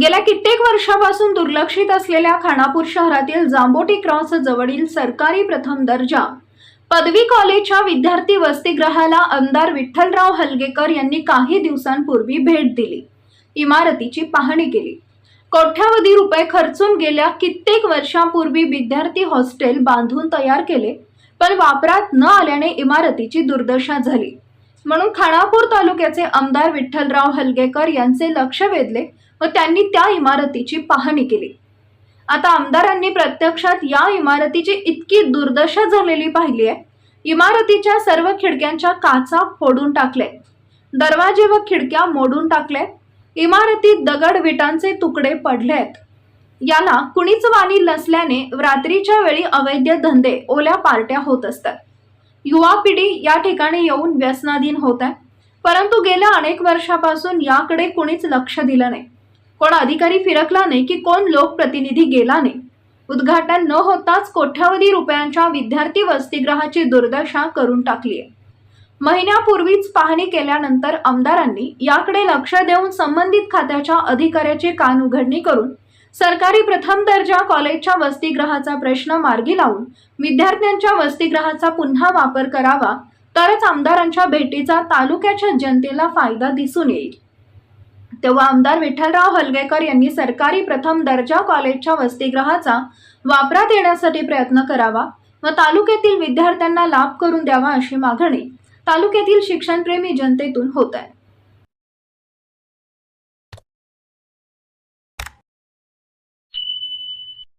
गेल्या कित्येक वर्षापासून दुर्लक्षित असलेल्या खानापूर शहरातील जांबोटी क्रॉस जवळील सरकारी प्रथम दर्जा. पदवी कॉलेजच्या विद्यार्थी वसतिगृहाला आमदार विठ्ठलराव हलगेकर यांनी काही दिवसांपूर्वी भेट दिली. इमारतीची पाहणी केली. कोट्यावधी रुपये खर्चून गेल्या कित्येक वर्षांपूर्वी विद्यार्थी हॉस्टेल बांधून तयार केले पण वापरात न आल्याने इमारतीची दुर्दशा झाली. म्हणून खानापूर तालुक्याचे आमदार विठ्ठलराव हलगेकर यांचे लक्ष वेधले व त्यांनी त्या इमारतीची पाहणी केली. आता आमदारांनी प्रत्यक्षात या इमारतीची इतकी दुर्दशा झालेली पाहिली आहे इमारतीच्या सर्व खिडक्यांच्या काचा फोडून टाकले. दरवाजे व खिडक्या मोडून टाकले. इमारतीत दगड विटांचे तुकडे पडले आहेत याला कुणीच वाणी नसल्याने रात्रीच्या वेळी अवैध धंदे ओल्या पार्ट्या होत असतात. युवा पिढी या ठिकाणी येऊन व्यसनाधीन होत आहे. परंतु गेल्या अनेक वर्षापासून याकडे कुणीच लक्ष दिलं नाही. कोण अधिकारी फिरकला नाही की कोण लोकप्रतिनिधी गेला नाही? उद्घाटन न होताच कोट्यावधी रुपयांच्या विद्यार्थी वसतिगृहाची दुर्दशा करून टाकली आहे महिन्यापूर्वीच पाहणी केल्यानंतर आमदारांनी याकडे लक्ष देऊन संबंधित खात्याच्या अधिकाऱ्याची कान उघडणी करून सरकारी प्रथम दर्जा कॉलेजच्या वसतिगृहाचा प्रश्न मार्गी लावून विद्यार्थ्यांच्या वसतिगृहाचा पुन्हा वापर करावा तरच आमदारांच्या भेटीचा तालुक्याच्या जनतेला फायदा दिसून येईल. तेव्हा आमदार विठ्ठलराव हलगेकर यांनी सरकारी प्रथम दर्जा कॉलेजच्या वसतिगृहाचा वापरात येण्यासाठी प्रयत्न करावा व तालुक्यातील विद्यार्थ्यांना लाभ करून द्यावा अशी मागणी तालुक्यातील शिक्षणप्रेमी जनतेतून होत आहे.